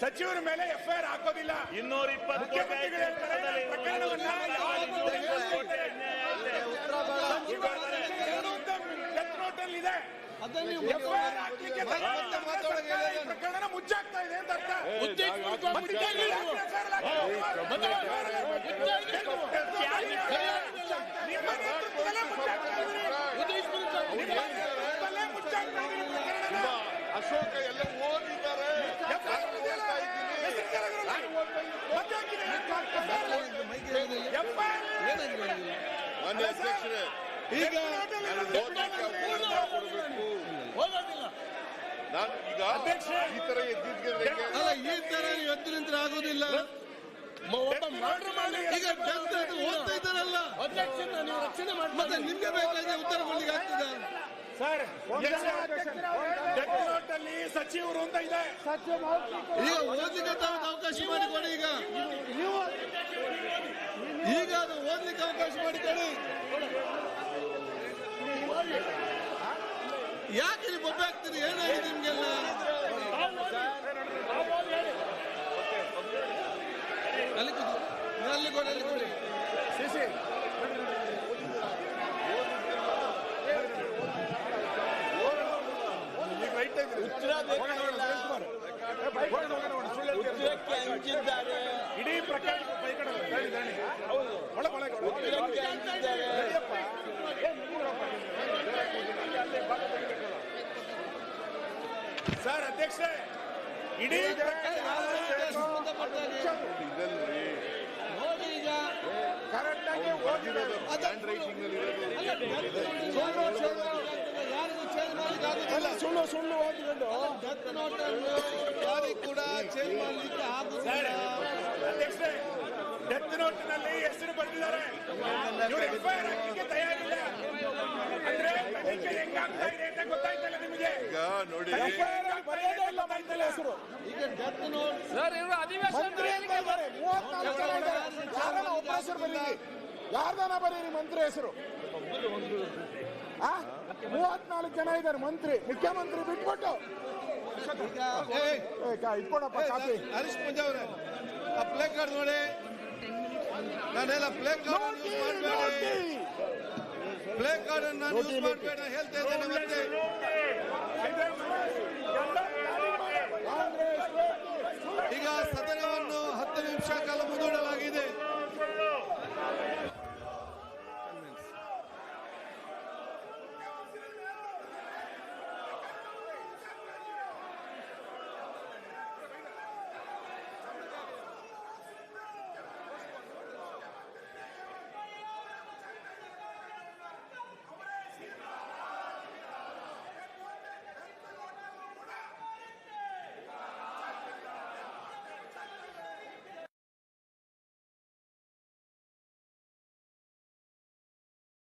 ಸಚಿವರ ಮೇಲೆ ಎಫ್ಐಆರ್ ಹಾಕೋದಿಲ್ಲ. ಇನ್ನೂರ ಪ್ರಕರಣವನ್ನ ಈಗ ನಾನು ಈಗ ಈ ತರ ಅಲ್ಲ ಈ ತರ ನೀವು ಎದ್ದು ನಿಂತ್ರೆ ಆಗೋದಿಲ್ಲ. ಈಗ ಓದ್ತಾ ಇದ್ದಾರಲ್ಲ. ಮತ್ತೆ ನಿಮ್ಗೆ ಬೇಕಾದ್ರೆ ಉತ್ತರ ಕೊಡ್ಲಿಕ್ಕೆ ಆಗ್ತದ? ಸರ್ ನೋಟಲ್ಲಿ ಸಚಿವರು ಅಂತ ಇದೆ. ಈಗ ಓದ್ಲಿಕ್ಕೆ ತಾವು ಅವಕಾಶ ಮಾಡಿಕೊಡಿ ಈಗ. ಈಗ ಅದು ಓದ್ಲಿಕ್ಕೆ ಅವಕಾಶ ಮಾಡಿಕೊಡಿ. ಯಾಕೆ ನೀವು ಬೊಬ್ಬೆ ಹಾಕ್ತೀರಿ ಏನಾಗಿದೆ ನಿಮ್ಗೆಲ್ಲ? ಅಲ್ಲಿ ಅಲ್ಲಿ ಕೊಡಿ ಅಲ್ಲಿ ಕೊಡಿ. ಇಡೀ ಪ್ರಕರಣ ಹೌದು. ಒಳಗೆ- ಸರ್ ಅಧ್ಯಕ್ಷರೇ ಇಡೀ ಪ್ರಕರಣ ಇದಲ್ರಿ ನೋಡಿ ಈಗ ಹ್ಯಾಂಡ್ ರೈಟಿಂಗ್ ನಲ್ಲಿ ಇರೋದು. ಇಡೀ ಮಾಡ್ಲಿಕ್ಕೆ ಆಗುದಿಲ್ಲ ಸುಳ್ಳು ಸುಳ್ಳು ಓದಿಕೊಂಡು ಡೆತ್ ನೋಟ್ ಅನ್ನು ಯಾರಿಗೂ ಕೂಡ ಚೇಂಜ್ ಮಾಡಲಿಕ್ಕೆ ಸರ್ ಆಗುದಿಲ್ಲ ಅಧ್ಯಕ್ಷರೇ ಡೆತ್ ನೋಟ್ನಲ್ಲಿ ಹೆಸರು ಬರೆದಿದ್ದಾರೆ. ಇವರು ಎಫ್ಐಆರ್ ಹಾಕಲಿಕ್ಕೆ ತಯಾರಿಲ್ಲ. ಅಂದ್ರೆ ತನಿಖೆ ಹೆಂಗಾಗ್ತಾ ಇದೆ ಅಂತ ಗೊತ್ತಾಯ್ತಲ್ಲ ನಿಮಗೆ? ಈಗ ನೋಡಿ ಹೆಸರು ಬರೀರಿ? ಯಾರ್ದಾನ ಬರೀರಿ ಮಂತ್ರಿ ಹೆಸರು? ಮೂವತ್ನಾಲ್ಕು ಜನ ಇದ್ದಾರೆ ಮಂತ್ರಿ. ಮುಖ್ಯಮಂತ್ರಿ ಬಿಟ್ಬಿಟ್ಟು. ಇಟ್ಕೊಡಪ್ಪ ಕಾಪಿ ಹರೀಶ್ ಪೂಜಾ ಅವರೇ ಆ ಪ್ಲೇ ಕಾರ್ಡ್ ನೋಡಿ. ನಾನೆಲ್ಲ ಪ್ಲೇ ಕಾರ್ಡ್ ಯೂಸ್ ಮಾಡಬೇಡಿ. ಪ್ಲೇ ಕಾರ್ಡ್ ಅನ್ನು ನಾನು ಯೂಸ್ ಮಾಡಬೇಡ ಹೇಳ್ತಾ ಇದ್ದೇನೆ ಕಾಂಗ್ರೆಸ್ ಬೇಕು